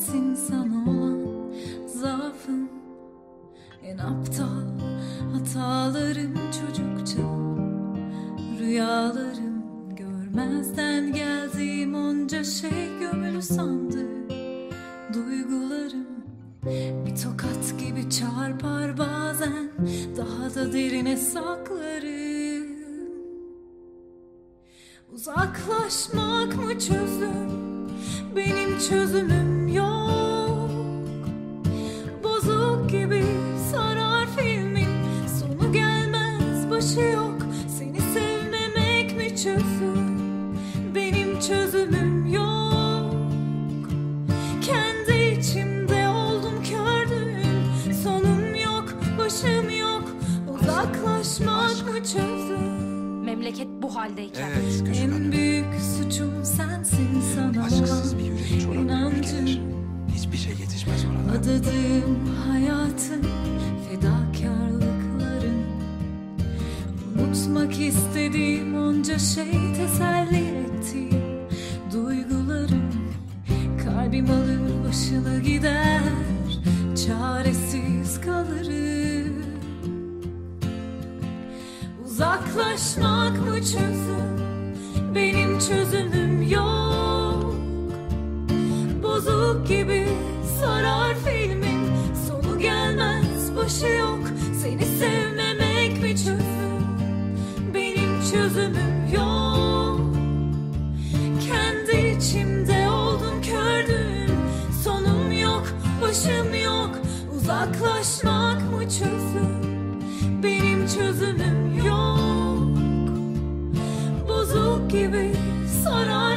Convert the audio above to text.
Sensin sana olan zaafım. En aptal hatalarım çocukça. Rüyalarım görmezden geldiğim onca şey gömülü sandı. Duygularım bir tokat gibi çarpar bazen. Daha da derine saklarım. Uzaklaşmak mı çözüm? Benim çözümüm çözüm? Benim çözümüm yok. Kendi içimde oldum kördüm. Sonum yok, başım yok. Uzaklaşmak mı çözüm? Memleket bu haldeyken. Evet En Hanım. büyük suçum sensin sana Aşksız bir yürek inancım. gelir. Hiçbir şey yetişmez ona. Adadığım hayatın fedakarlıkların Unutmak istediğim onca şey teselli ettiğim duygularım Kalbim alır başını gider. Çaresiz kalırım. Uzaklaşmak mı çözüm? Benim çözümüm yok. Bozuk gibi sarar filmin. Sonu gelmez başı yok. Seni sevmemek mi çözüm? Benim çözümüm Uzaklaşmak mı çözüm? Benim çözümüm yok. Bozuk gibi sarar